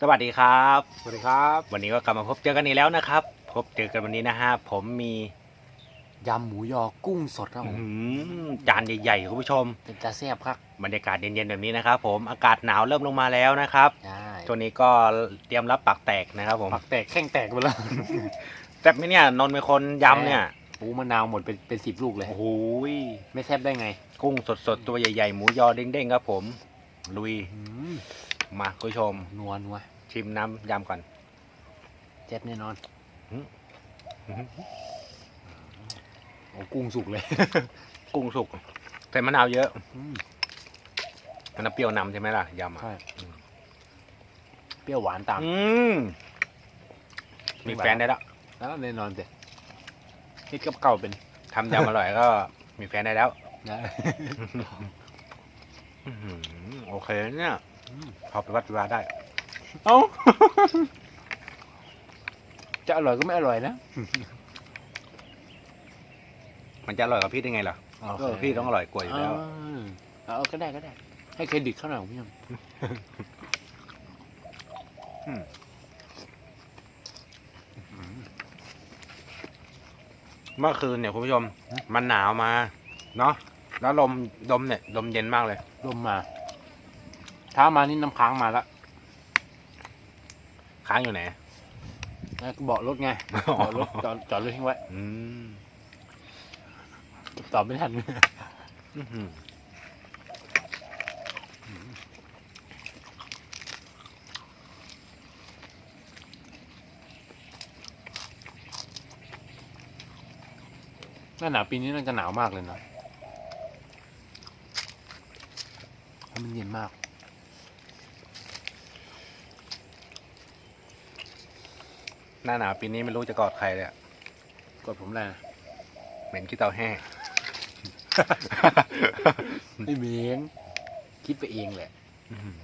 สวัสดีครับ สวัสดีครับ วันนี้ก็กลับมาพบเจอกันอีกแล้วนะครับ พบเจอกันวันนี้นะฮะผมมียำหมูยอกุ้งสดครับผอื้อมหือจานใหญ่ๆคุณผู้ชม เป็นจะแซ่บครับบรรยากาศเย็นๆแบบนี้นะครับผมอากาศหนาวเริ่มลงมาแล้วนะครับใช่ช่วงนี้ก็เตรียมรับปากแตกนะครับผมปักแตกแข้งแตกหมดแล้วแซ่บไหมเนี่ยนนท์เป็นคนยำเนี่ยปูมะนาวหมดเป็นเป็นสิบลูกเลย โอ้โหยไม่แซ่บได้ไงกุ้งสดๆตัวใหญ่ๆหมูยอเด้งๆครับผม ลุย อืม มาคุณผู้ชมนัวนัวชิมน้ำยำก่อนแซ่บแน่นอนอื้อหือโอ้กุ้งสุกเลย กุ้งสุกใส่มะนาวเยอะอืมมันน้ำเปรี้ยวนำใช่ไหมล่ะยำอะใช่เปรี้ยวหวานตามอืมมีแฟนได้แล้วแล้วแน่นอนสินี่กับเก่าเป็นทำยำอร่อยก็ มีแฟนได้แล้วนะอื้อหือโอเคเนี่ยอืม พอไปวัดเวลาได้ เอ้า จะอร่อยก็ไม่อร่อยนะ มันจะอร่อยกับพี่ได้ไงล่ะก็พี่ต้องอร่อยกว่าอยู่แล้วอ่าเอาก็ได้ก็ได้ ให้เครดิตเขาหน่อยคุณผู้ชมอืมเมื่อคืนเนี่ยคุณผู้ชม มันหนาวมา เนาะแล้วลมลมเนี่ยลมเย็นมากเลย ลมมาเช้ามานี่น้ำค้างมาแล้วค้างอยู่ไหนแล้วก็เบาะรถไงเบาะรถจอดจอดรถทิ้งไว้อืมตอบไม่ทันอื้อหือหน้าหนาวปีนี้น่าจะหนาวมากเลยนะเพราะมันเย็นมาก หน้าหนาวปีนี้ไม่รู้จะกอดใครเลยอะกดผมเลยนะเหม็นขี้เตาแห้ง ไม่เหมียนคิดไปเองแหละอื้อหือ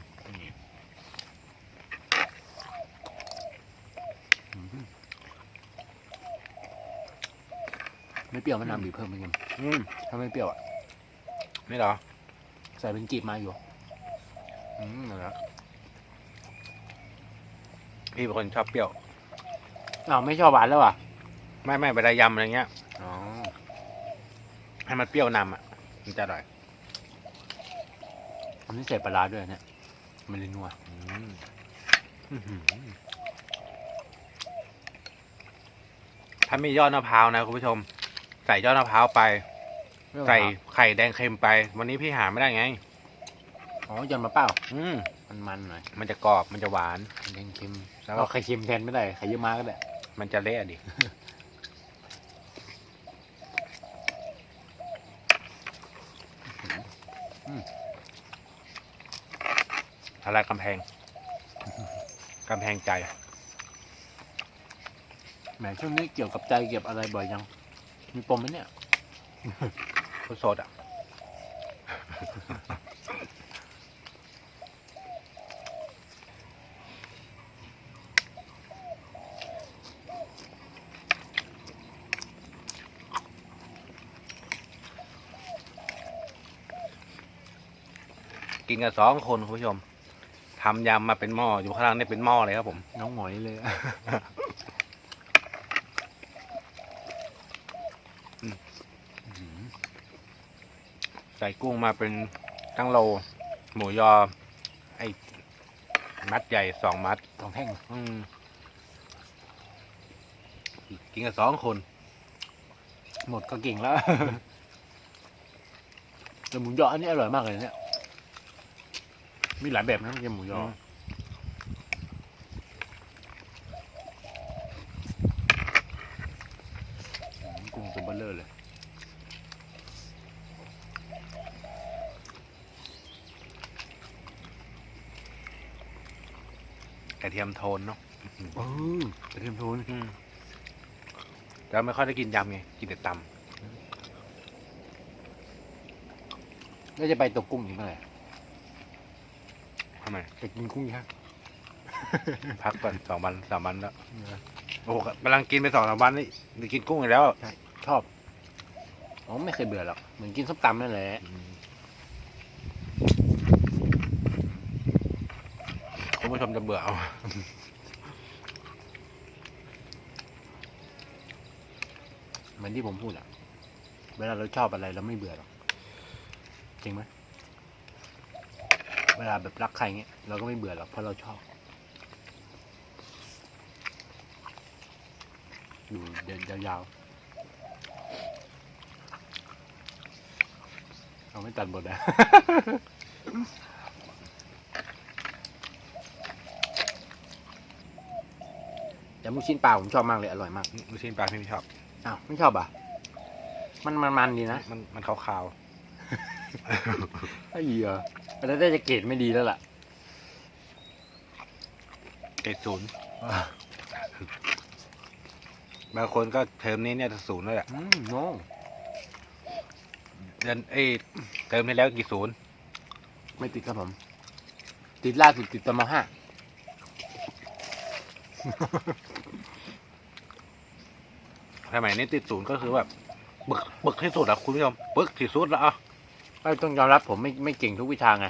ไม่เปรี้ยวมะนาวบีบเพิ่มไปกันอืมถ้าไม่เปรี้ยวอะ ไม่เหรอ ใส่เป็นกลีบมาอยู่ อืมนั่นแหละพี่เป็นคนชอบเปรี้ยว อ้าวไม่ชอบหวานแล้วอะไม่ไม่เวลายำอะไรเงี้ยอ๋อให้มันเปรี้ยวนำอะมันจะอร่อยอันนี้ใส่ปลาร้าด้วยเนี่ยมันเลยนัวอืมอื้อหือถ้ามียอดมะพร้าวนะคุณผู้ชม ใส่ยอดมะพร้าวไป ใส่ไข่แดงเค็มไป วันนี้พี่หาไม่ได้ไงอ๋อยันมะเปล่า อืมมันมันๆหน่อย มันจะกรอบ มันจะหวานแดงเค็ม แล้แล้ววก็ก็ไข่เค็มแทนไม่ได้ ไข่เยอะมากก็ได้ มันจะเละอะดิอะไรกำแพง กำแพงใจ แหมช่วงนี้เกี่ยวกับใจเกี่ยวกับอะไรบ่อยยัง มีปมไหมเนี่ยโคตรสดอะ กินกันสองคนคุณผู้ชมทำยำมาเป็นหม้ออยู่ข้างล่างนี่เป็นหม้อเลยครับผมน้องหมอยเลยใส่กุ้งมาเป็นตั้งโล หมูยอ ไอ้มัดใหญ่สองมัด สองแท่งอืมกินกันสองคน หมดก็เก่งแล้ว แต่หมูยออันนี้อร่อยมากเลยเนี่ย มีหลายแบบนะไม่ใช่หมูยอกุ้งตัวเบลเลอร์เลยกระเทียมโทนเนาะเออกระเทียมโทนอืมแล้วไม่ค่อยได้กินยำไง กินแต่ตำแล้วจะไปตกกุ้งอีกเมื่อไหร่ ทำไมจะกินกุ้งยักษ์พักก่อนสองวันสามวันแล้วโอ้โหกำลังกินไปสองสามวันนี่จะกินกุ้งอีกแล้วชอบอ๋อไม่เคยเบื่อหรอกเหมือนกินส้มตำนั่นแหละคุณผู้ผู้ชมจะเบื่อเอาเหมือนที่ผมพูดอะเวลาเราชอบอะไรเราไม่เบื่อหรอกจริงไหม เวลาแบบรักใครเงี้ยเราก็ไม่เบื่อหรอกเพราะเราชอบอยู่เดินยาวๆเอาไม่ตัดบทนะแต่ลูกชิ้นปลาผมชอบมากเลยอร่อยมากลูกชิ้นปลาพี่ไม่ชอบอ้าวไม่ชอบอะมันมันมันดีนะ มันมันขาวไอ้เหี้ย อันนั้นได้จะเกรดไม่ดีแล้วล่ะๆเกรดศูนย์บางคนก็เทอมนี้เนี่ยจะศูนย์แล้วแหละอืมโนเดือนเอ้ยเทอมที่แล้วกี่ศูนย์ไม่ติดครับผม ติดล่าสุดติดตอนมห้า สมัยนี้ติดศูนย์ก็คือแบบ บึกบึกที่สุดอะคุณผู้ชมบึกที่สุดแล้วอะ ก็ต้องยอมรับผมไม่ไม่เก่งทุกวิชาไง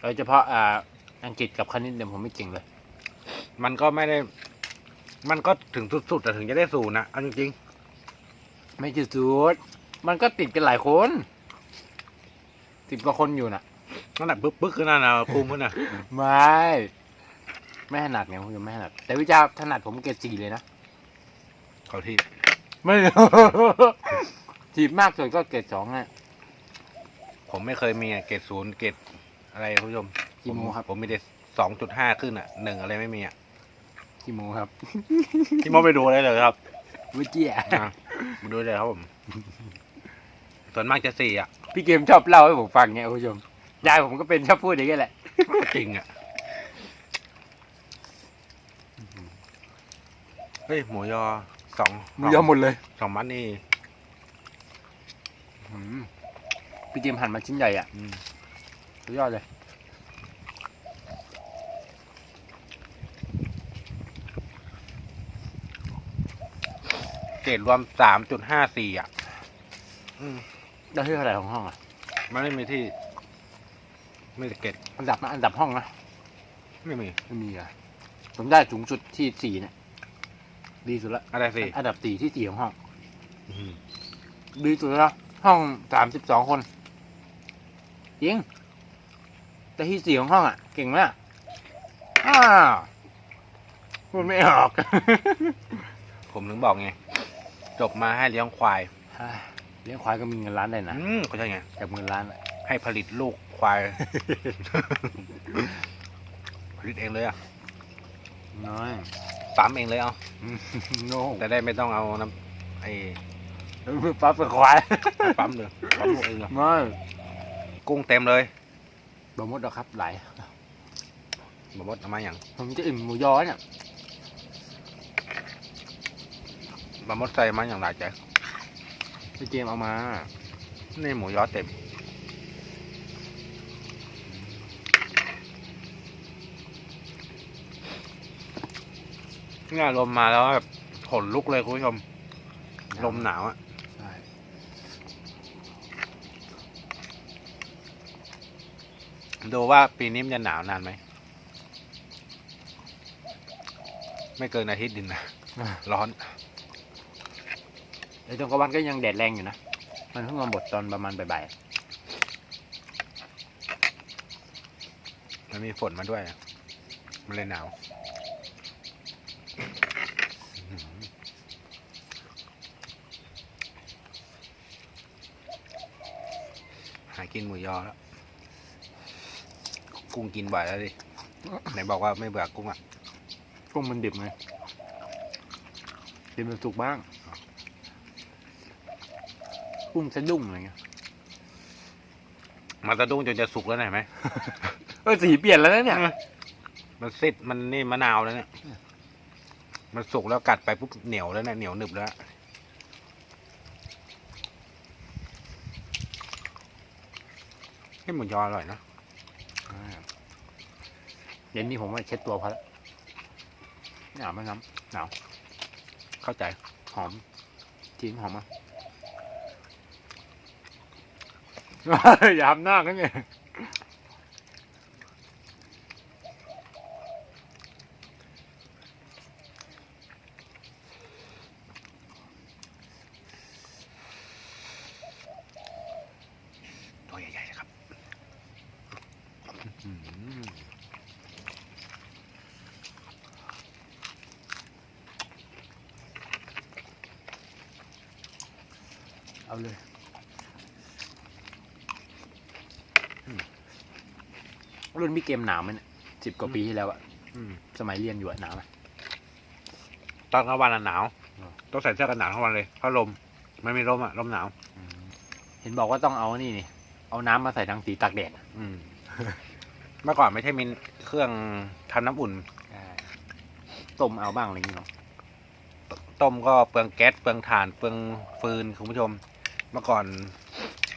โดยเฉพาะอ่าอังกฤษกับคณิตเนี่ยผมไม่เก่งเลย มันก็ไม่ได้ มันก็ถึงสุดๆแต่ถึงจะได้ศูนย์นะเอาจริงไม่จุดสุดมันก็ติดกันหลายคนติดกว่าคนอยู่น่ะๆนั่นแหละบึกบึกขึ้นนั่นนะภูมิขึ้นนะไม่ไม่ถนัดไงผมยังไม่ถนัดแต่วิชาถนัดผมเกรดสี่เลยนะเขาที่ไม่ ถีบมากสุดก็เกรดสองอะ ผมไม่เคยมีอะเกรดศูนย์เกรดอะไรคุณผู้ชมกี่โมงครับ ผมมีแต่สองจุดห้าขึ้นอะหนึ่งอะไรไม่มีอะกี่โมงครับที่มอไปดูได้เลยครับวิเจียอะมาดูเลยครับผมส่วนมากจะสี่อะพี่เกมชอบเล่าให้ผมฟังไงคุณผู้ชมยายผมก็เป็นชอบพูดอย่างนี้แหละจริงอะเฮ้ยหมูยอสองมึงยอมหมดเลย สองมัดนี่ อืม พี่เกมหั่นมาชิ้นใหญ่อะอืมสุดยอดเลย เกรดรวมสามจุดห้าสี่อะอืมได้ที่เท่าไหร่ของห้องอะ มันไม่มีที่ ไม่ได้เกรดอันดับนะอันดับห้องนะ ไม่มี ไม่มีอะ ผมได้สูงสุดที่สี่เนี่ย ดีสุดละ อะไรสี่อันดับสี่ที่สี่ของห้องอืมดีสุดแล้ว ห้องสามสิบสองคน จริง แต่ที่สี่ของห้องอะ เก่งมากอ้าวพูดไม่ออก ผมถึงบอกไง จบมาให้เลี้ยงควายเลี้ยงควายก็มีเงินล้านได้นะอืมก็ใช่ไงจากเงินล้านอะให้ผลิตลูกควาย ผลิตเองเลยอะน้อยปั๊มเองเลยเอาโน่แต่ได้ไม่ต้องเอาน้ำไอ้ปั๊บเป็นควายปั๊มเลยปั๊มลูกเองเลยไม่ กุ้งเต็มเลยบะมดหรอกครับไหลายบมดเอามาอย่างผมจะอิ่มหมูยอเนี่ยบมดใส่มาอย่างไรใจพี่เจมส์เอามา นี่หมูยอเต็มเนี่ยลมมาแล้วแบบขนลุกเลยคุณผู้ชม ลมหนาวอะ ใช่ ดูว่าปีนี้มันจะหนาวนานไหม ไม่เกินอาทิตย์ดินนะร้อนแต่ตรงกลางวันก็ยังแดดแรงอยู่นะ มันเพิ่งมาบดตอนประมาณบ่ายมันมีฝนมาด้วยอะมันเลยหนาว หากินหมูยอแล้ว กุ้งกินบ่อยแล้วดิ ไหนบอกว่าไม่เบื่อกุ้งอะๆกุ้งมันดิบไงดิบมันสุกบ้าง กุ้งสะดุ้งอะไรเงี้ย มาสะดุ้งจนจะสุกแล้วเห็นไหม เออสีเปลี่ยนแล้วนะเนี่ย มันซิดมันนี่มะนาวแล้วเนี่ย มันสุกแล้วกัดไปปุ๊บเหนียวแล้วเนี่ยเหนียวหนึบแล้วให้หมูยออร่อยนะ เย็นนี้ผมว่าเช็ดตัวพอแล้วหนาวไหมน้ำหนาว เข้าใจ หอมทิ้งหอมมาอย่าทำหน้ากันเนี่ยตัวใหญ่ๆนะครับ เอาเลยอืมรุ่นพี่เกมหนาวไหมเนี่ยสิบกว่าปีที่แล้วอะอืมสมัยเรียนอยู่อะหนาวไหมตอนกลางวันอะหนาวอ๋อต้องใส่เสื้อกันหนาวทั้งวันเลยเพราะลม ไม่มีลมอะลมหนาว เห็นบอกว่าต้องเอานี่นี่เอาน้ำมาใส่ทางสีตากแดดอืมเมื่อก่อนไม่ใช่มีเครื่องทำน้ำอุ่นต้มเอาบ้างอะไรอย่างงี้เนาะต้มก็เปลืองแก๊สเปลืองถ่านเปลืองฟืนคุณผู้ชมเมื่อก่อน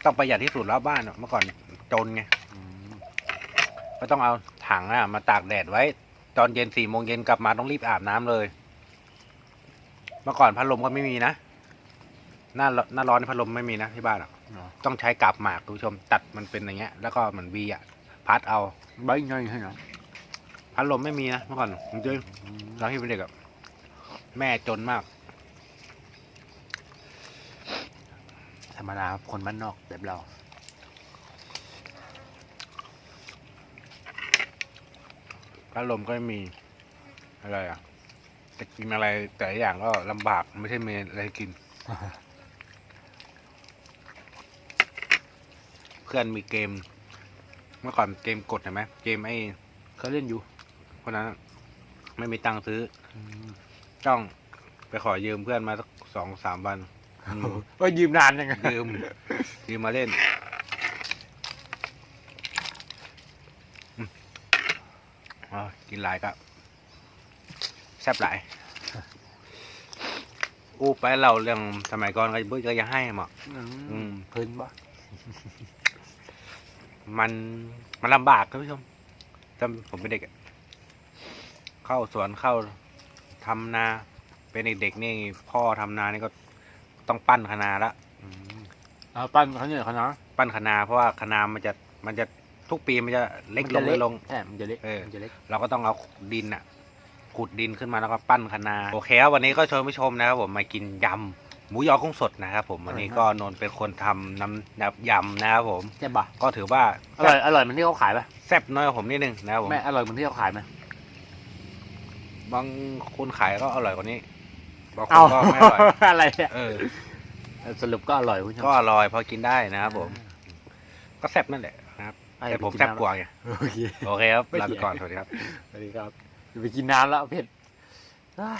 ต้องประหยัดที่สุดแล้วบ้านอะเมื่อก่อนจนไงอืมก็ต้องเอาถังอะมาตากแดดไว้ ตอนเย็นสี่โมงเย็นกลับมาต้องรีบอาบน้ำเลย เมื่อก่อนพัดลมก็ไม่มีนะหน้าร้อนหน้าร้อนพัดลมไม่มีนะที่บ้านอะเนาะต้องใช้กาบหมากคุณผู้ชมตัดมันเป็นอย่างเงี้ย แล้วก็เหมือนวีอะพัดเอาใบย่อยให้เนาะพัดลมไม่มีนะเมื่อก่อนจริงๆตอนที่เป็นเด็กอะแม่จนมาก ธรรมดาครับคนบ้านนอกแบบเราพัดลมก็ไม่มี อะไรอะจะกินอะไรแต่ละอย่างก็ลำบากไม่ใช่มีอะไรกิน เพื่อนมีเกม เมื่อก่อนเกมกดเห็นไหมเกมไอ้เขาเล่นอยู่คนนั้นอะไม่มีตังค์ซื้อต้องไปขอยืมเพื่อนมาสักสองสามวันอืม ก็ยืมนานยังไงยืมยืมมาเล่นอืมอ๋อกินหลายก็แซ่บหลาย อู้ไปเราเรื่องสมัยก่อนก็เบิ้ก็ยังให้หมออืมเพลินปะมันมันลำบากท่านผู้ชมจำผมเป็นเด็กอะเข้าสวนเข้าทำนา เป็นเด็กๆนี่พ่อทำนานี่ก็ ต้องปั้นคะนาละเอาปั้นเขาเนี่ยเขาเนาะปั้นคะนาเพราะว่าคะนามันจะมันจะทุกปีมันจะเล็กลงมันจะเล็กลง ใช่มันจะเล็กเออ มันจะเล็ก เราก็ต้องเอาดินอะขุดดินขึ้นมาแล้วก็ปั้นคะนาโอเคครับวันนี้ก็เชิญผู้ชมนะครับผมมากินยำหมูยอกุ้งสดนะครับผมวันนี้ก็นนท์เป็นคนทำน้ำน้ำยำนะครับผม ใช่ปะก็ถือว่าอร่อยอร่อยเหมันที่เขาขายปะแซ่บน้อยกว่าผมนิดนึงนะครับผม แม่อร่อยเหมันที่เขาขายไหมบางคนขายก็อร่อยกว่านี้ บางคเอานก็ไม่อร่อยอะไรอะเออ สรุปก็อร่อยคุณผู้ชมก็อร่อยพอกินได้นะครับผม ก็แซ่บนั่นแหละนะครับให้แต่ผมไปนแซ่บน้ำกว่าไงโอเค โอเคครับไม่ลาเถีไปยง ก่อนสวัสดีครับ สวัสดีครับจะไปกินน้ำแล้วเผ็ดอะ